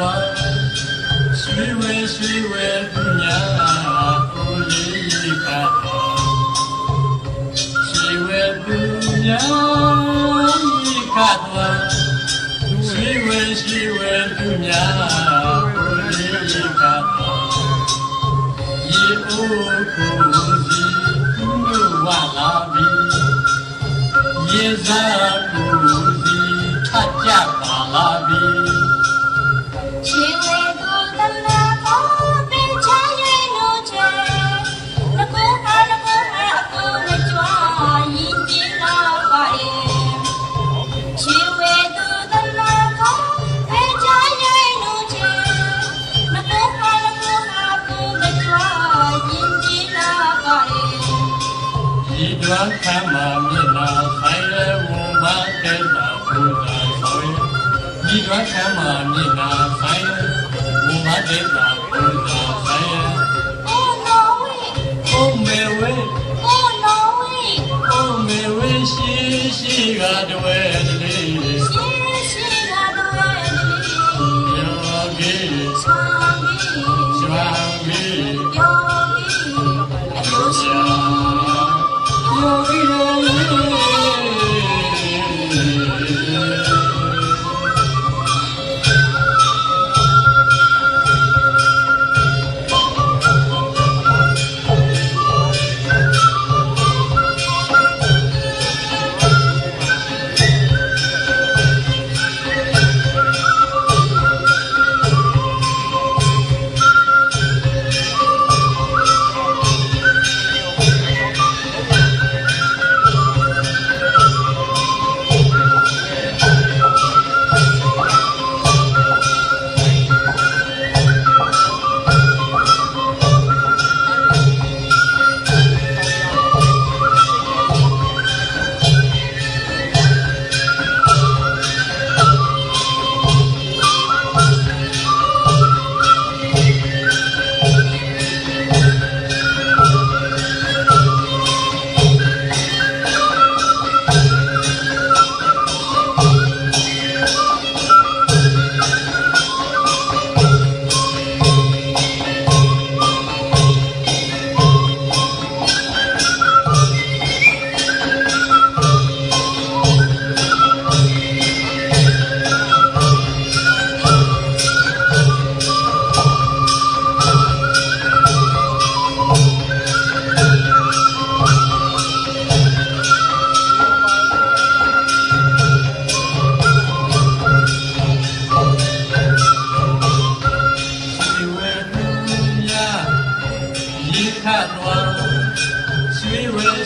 တော်ဆွေဝဲဆွေဝဲပညာကိုလေးခါတော်ဆွေဝဲပညာဤခါတော်ဆွေဝဲဆွေဝဲပညာ Yes, I do. လွမ်းခမ်းမှာမြင့်လာဆိုင်ရဲဝန်ပါတဲ့တာဘုရားဆောင်ဒီလွမ်းခမ်းမှာမြင့်လာဆိုင်ရဲဝန်ပါတဲ့တာဘုရားဆိုင်ရဲအိုမေဝေအိုမေဝေအိုမေဝေရှိရှိကတဝဲ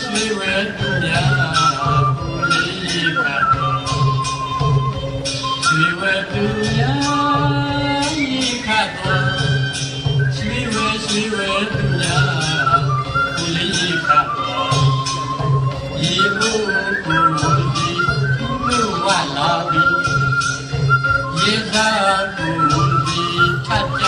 只为姑娘不离开，只为姑娘离开多，只为只为姑娘不离开，一路不离不话唠，一生不离他。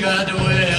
got away.